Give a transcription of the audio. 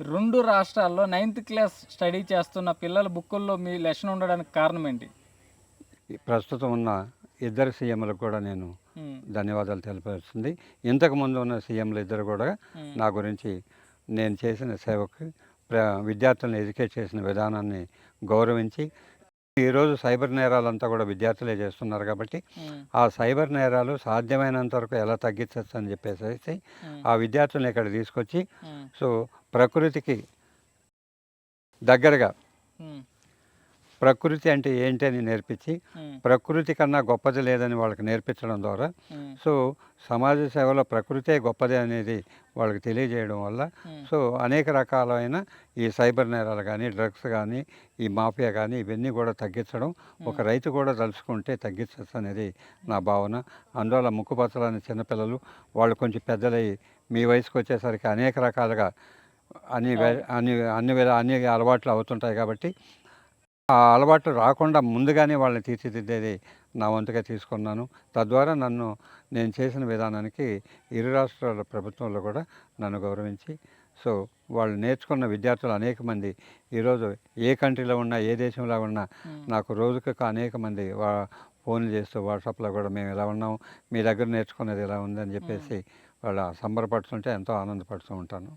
రెండు రాష్ట్రాల్లో ninth class study చేస్తున్న పిల్లల బుక్కుల్లో మీ లెసన్ ఉండడానికి కారణం ఏంటి? ప్రస్తుతం ఉన్న ఇద్దరు సీఎంలకు కూడా నేను ధన్యవాదాలు తెలిపాల్సింది ఇంతకు ముందు ఉన్న సీఎంలు ఇద్దరు కూడా నా గురించి నేను చేసిన సేవకు విద్యార్థులను ఎడ్యుకేట్ చేసిన విధానాన్ని గౌరవించి ఈరోజు సైబర్ నేరాలంతా కూడా విద్యార్థులే చేస్తున్నారు కాబట్టి ఆ సైబర్ నేరాలు సాధ్యమైనంత వరకు ఎలా తగ్గించవచ్చు అని చెప్పేసి ఆ విద్యార్థులను ఇక్కడ తీసుకొచ్చి సో ప్రకృతికి దగ్గరగా. ప్రకృతి అంటే ఏంటి అని నేర్పించి ప్రకృతి కన్నా గొప్పది లేదని వాళ్ళకి నేర్పించడం ద్వారా సో సమాజ సేవలో ప్రకృతే గొప్పది అనేది వాళ్ళకి తెలియజేయడం వల్ల సో అనేక రకాలైన ఈ సైబర్ నేరాలు కానీ డ్రగ్స్ కానీ ఈ మాఫియా కానీ ఇవన్నీ కూడా తగ్గించడం ఒక రైతు కూడా తలుచుకుంటే తగ్గించచ్చు అనేది నా భావన. అందువల్ల ముక్కుపచ్చలని చిన్నపిల్లలు వాళ్ళు కొంచెం పెద్దలై మీ వయసుకు వచ్చేసరికి అనేక రకాలుగా అన్ని అన్ని అన్ని వేళ అన్ని అలవాట్లు అవుతుంటాయి కాబట్టి ఆ అలవాట్లు రాకుండా ముందుగానే వాళ్ళని తీర్చిదిద్దేది నా వంతుగా తీసుకున్నాను. తద్వారా నన్ను నేను చేసిన విధానానికి ఇరు రాష్ట్రాల ప్రభుత్వంలో కూడా నన్ను గౌరవించి సో వాళ్ళు నేర్చుకున్న విద్యార్థులు అనేక మంది ఈరోజు ఏ కంట్రీలో ఉన్నా ఏ దేశంలో ఉన్నా. నాకు రోజుకి అనేక మంది వా ఫోన్లు చేస్తూ వాట్సాప్లో కూడా మేము ఎలా ఉన్నాం మీ దగ్గర నేర్చుకున్నది ఎలా ఉందని చెప్పేసి వాళ్ళ సంబరపడుతుంటే ఎంతో ఆనందపడుతూ ఉంటాను.